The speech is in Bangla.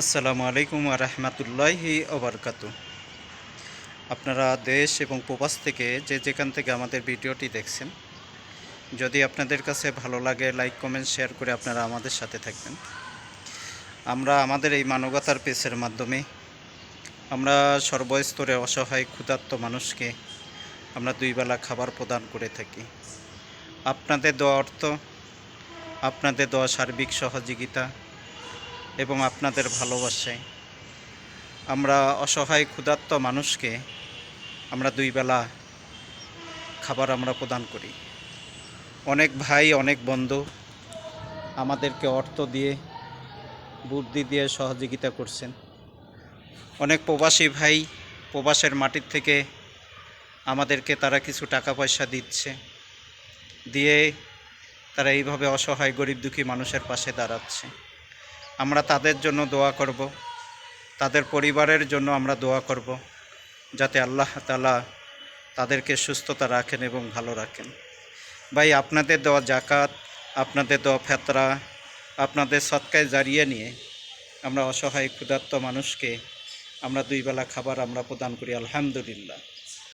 আসসালামু আলাইকুম রহমতুল্লাহি ওবরকাত আপনারা দেশ এবং প্রবাস থেকে যে যেখান থেকে আমাদের ভিডিওটি দেখছেন, যদি আপনাদের কাছে ভালো লাগে, লাইক, কমেন্ট, শেয়ার করে আপনারা আমাদের সাথে থাকবেন। আমরা আমাদের এই মানবতার পেসের মাধ্যমে আমরা সর্বস্তরে অসহায়, ক্ষুধার্ত মানুষকে আমরা দুই বেলা খাবার প্রদান করে থাকি। আপনাদের দেওয়া অর্থ, আপনাদের দেওয়া সার্বিক সহযোগিতা এবং আপনাদের ভালোবাসায়। আমরা অসহায়, ক্ষুধার্ত মানুষকে আমরা দুই বেলা খাবার আমরা প্রদান করি। অনেক ভাই, অনেক বন্ধু আমাদেরকে অর্থ দিয়ে, বুদ্ধি দিয়ে সহযোগিতা করছেন। অনেক প্রবাসী ভাই প্রবাসের মাটির থেকে আমাদেরকে তারা কিছু টাকা পয়সা দিচ্ছে, দিয়ে তারা এইভাবে অসহায়, গরিব দুঃখী মানুষের পাশে দাঁড়াচ্ছে। আমরা তাদের জন্য দোয়া করব। তাদের পরিবারের জন্য আমরা দোয়া করব। যাতে আল্লাহ তালা তাদেরকে সুস্থতা রাখেন এবং ভালো রাখেন। ভাই, আপনাদের দেওয়া জাকাত আপনাদের দেওয়া ফেতরা, আপনাদের সৎকায় জারিয়ে নিয়ে আমরা অসহায়, ক্ষুধার্ত মানুষকে আমরা দুই বেলা খাবার আমরা প্রদান করি। আলহামদুলিল্লাহ।